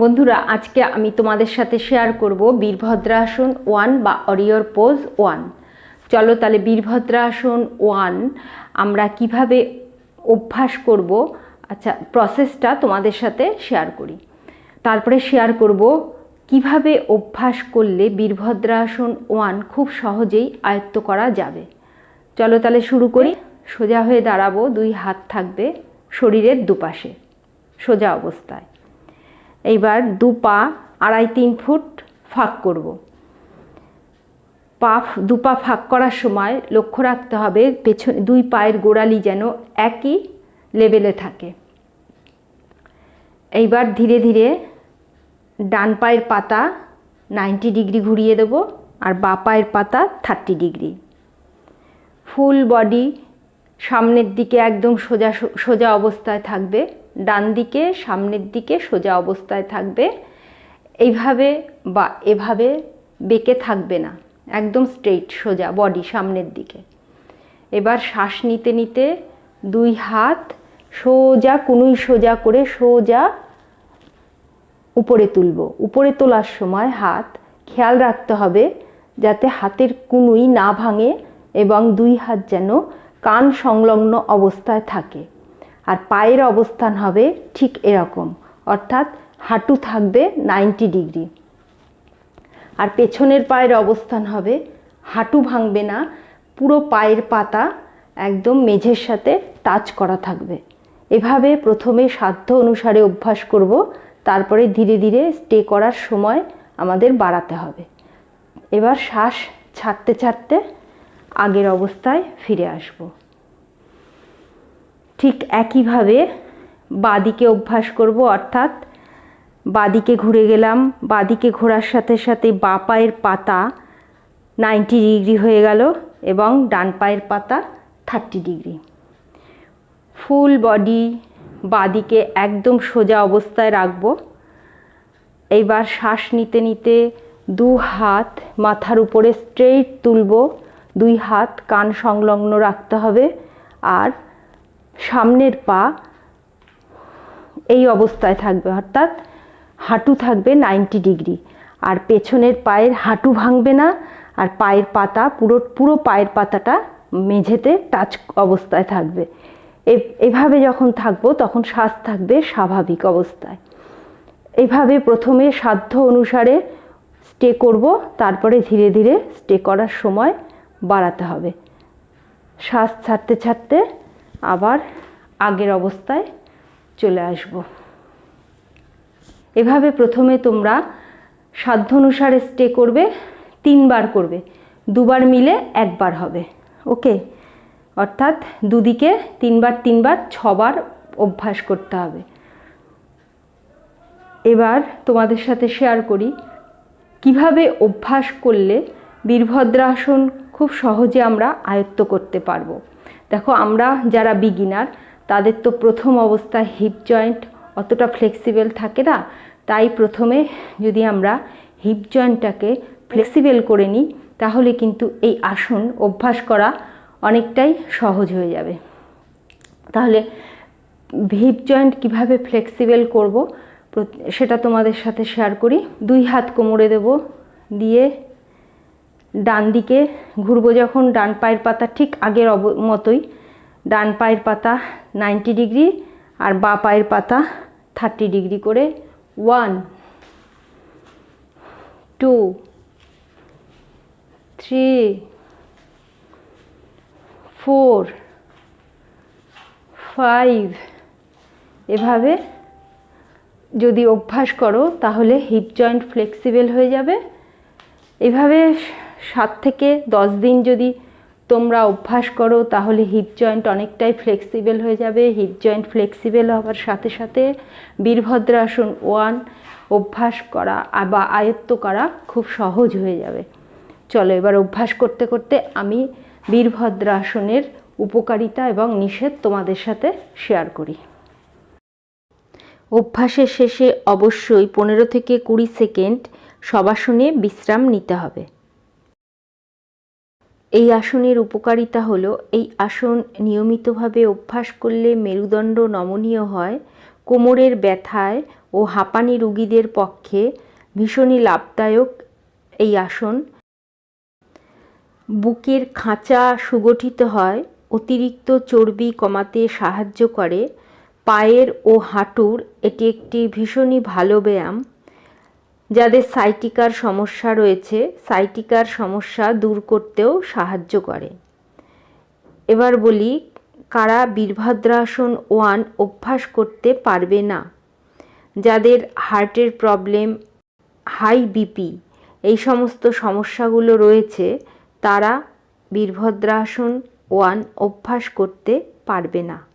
বন্ধুরা, আজকে আমি তোমাদের সাথে শেয়ার করব বীরভদ্রাসন ওয়ান বা অরিয়র পোজ ওয়ান চলো তাহলে বীরভদ্রাসন ওয়ান আমরা কীভাবে অভ্যাস করব? আচ্ছা প্রসেসটা তোমাদের সাথে শেয়ার করি। তারপরে শেয়ার করব কীভাবে অভ্যাস করলে বীরভদ্রাসন ওয়ান খুব সহজেই আয়ত্ত করা যাবে। চলো তাহলে শুরু করি। সোজা হয়ে দাঁড়াবো, দুই হাত থাকবে শরীরের দুপাশে। সোজা অবস্থায়। এইবার দু পা, আড়াই তিন ফুট ফাঁক করব। পা, দু পা ফাঁক করার সময় লক্ষ্য রাখতে হবে, পেছন, দুই পায়ের গোড়ালি যেন একই লেভেলে থাকে। এইবার ধীরে ধীরে ডান পায়ের পাতা নাইনটি ডিগ্রি ঘুরিয়ে দেবো আর বা পায়ের পাতা থার্টি ডিগ্রি। ফুল বডি সামনের দিকে একদম সোজা সোজা অবস্থায় থাকবে। ডান দিকে, সামনের দিকে সোজা অবস্থায় থাকবে। এইভাবে বা এভাবে বেঁকে থাকবে না। একদম স্ট্রেইট সোজা বডি সামনের দিকে। এবার শ্বাস নিতে নিতে দুই হাত সোজা, কুনুই সোজা করে সোজা উপরে তুলব। উপরে তোলার সময় হাত খেয়াল রাখতে হবে যাতে হাতের কুনুই না ভাঙে এবং দুই হাত যেন কান সংলগ্ন অবস্থায় থাকে। আর পায়ের অবস্থান হবে ঠিক এরকম। অর্থাৎ হাঁটু থাকবে নাইনটি ডিগ্রি আর পেছনের পায়ের অবস্থান হবে, হাঁটু ভাঙবে না, পুরো পায়ের পাতা একদম মেঝের সাথে টাচ করা থাকবে। এভাবে প্রথমে সাধ্য অনুসারে অভ্যাস করব, তারপরে ধীরে ধীরে স্টে করার সময় আমাদের বাড়াতে হবে। এবার শ্বাস ছাড়তে ছাড়তে আগের অবস্থায় ফিরে আসব। ঠিক একইভাবে বাদিকে অভ্যাস করব, অর্থাৎ বাদিকে ঘুরে গেলাম। বাদিকে ঘোরার সাথে সাথে বা পায়ের পাতা নাইনটি ডিগ্রি হয়ে গেল এবং ডান পায়ের পাতা থার্টি ডিগ্রি ফুল বডি বাদিকে একদম সোজা অবস্থায় রাখব। এইবার শ্বাস নিতে নিতে দু হাত মাথার উপরে স্ট্রেট তুলব। দুই হাত কান সংলগ্ন রাখতে হবে। আর সামনের পা এই অবস্থায় থাকবে, অর্থাৎ হাঁটু থাকবে নাইনটি ডিগ্রি আর পেছনের পায়ের হাঁটু ভাঙবে না আর পায়ের পাতা পুরো পুরো পায়ের পাতাটা মেঝেতে টাচ অবস্থায় থাকবে। এভাবে যখন থাকব তখন শ্বাস থাকবে স্বাভাবিক অবস্থায়। এইভাবে প্রথমে সাধ্য অনুসারে স্টে করব, তারপরে ধীরে ধীরে স্টে করার সময় বাড়াতে হবে। শ্বাস ছাড়তে ছাড়তে আবার আগের অবস্থায় চলে আসব। এভাবে প্রথমে তোমরা সাধ্য অনুসারে স্টে করবে, তিনবার করবে, দুবার মিলে একবার হবে ওকে অর্থাৎ দুদিকে তিনবার তিনবার, ছবার অভ্যাস করতে হবে। এবার তোমাদের সাথে শেয়ার করি, কীভাবে অভ্যাস করলে বীরভদ্রাসন খুব সহজে আমরা আয়ত্ত করতে পারব? দেখো, আমরা যারা বিগিনার তাদের তো প্রথম অবস্থায় হিপ জয়েন্ট অতটা ফ্লেক্সিবল থাকে না। তাই প্রথমে যদি আমরা হিপ জয়েন্টটাকে ফ্লেক্সিবল করে নিই, তাহলে কিন্তু এই আসন অভ্যাস করা অনেকটাই সহজ হয়ে যাবে। তাহলে হিপ জয়েন্ট কীভাবে ফ্লেক্সিবল করব সেটা তোমাদের সাথে শেয়ার করি। দুই হাত কোমরে দেব, দিয়ে ডান দিকে ঘুরবো যখন, ডান পায়ের পাতা ঠিক আগের অব, মতোই। ডান পায়ের পাতা নাইনটি ডিগ্রি আর বা পায়ের পাতা থার্টি ডিগ্রি করে। One two three four five এভাবে যদি অভ্যাস করো, তাহলে হিপ জয়েন্ট ফ্লেক্সিবল হয়ে যাবে। এভাবে সাত থেকে দশ দিন যদি তোমরা অভ্যাস করো, তাহলে হিপ জয়েন্ট অনেকটাই ফ্লেক্সিবল হয়ে যাবে। হিপ জয়েন্ট ফ্লেক্সিবল হওয়ার সাথে সাথে বীরভদ্রাসন ওয়ান অভ্যাস করা বা আয়ত্ত করা খুব সহজ হয়ে যাবে। চলো এবার অভ্যাস করতে করতে আমি বীরভদ্রাসনের উপকারিতা এবং নিষেধ তোমাদের সাথে শেয়ার করি। অভ্যাসের শেষে অবশ্যই পনেরো থেকে কুড়ি সেকেন্ড সবাসনে বিশ্রাম নিতে হবে। এই আসনের উপকারিতা হলো, এই আসন নিয়মিতভাবে অভ্যাস করলে মেরুদণ্ড নমনীয় হয়, কোমরের ব্যথায় ও হাঁপানি রুগীদের পক্ষে ভীষণই লাভদায়ক এই আসন। বুকের খাঁচা সুগঠিত হয়, অতিরিক্ত চর্বি কমাতে সাহায্য করে, পায়ের ও হাঁটুর এটি একটি ভীষণই ভালো ব্যায়াম। যাদের সাইটিকার সমস্যা রয়েছে, সাইটিকার সমস্যা দূর করতেও সাহায্য করে। এবার বলি, কারা বীরভদ্রাসন ওয়ান অভ্যাস করতে পারবে না? যাদের হার্টের প্রবলেম, হাই বিপি, এই সমস্ত সমস্যাগুলো রয়েছে, তারা বীরভদ্রাসন ওয়ান অভ্যাস করতে পারবে না।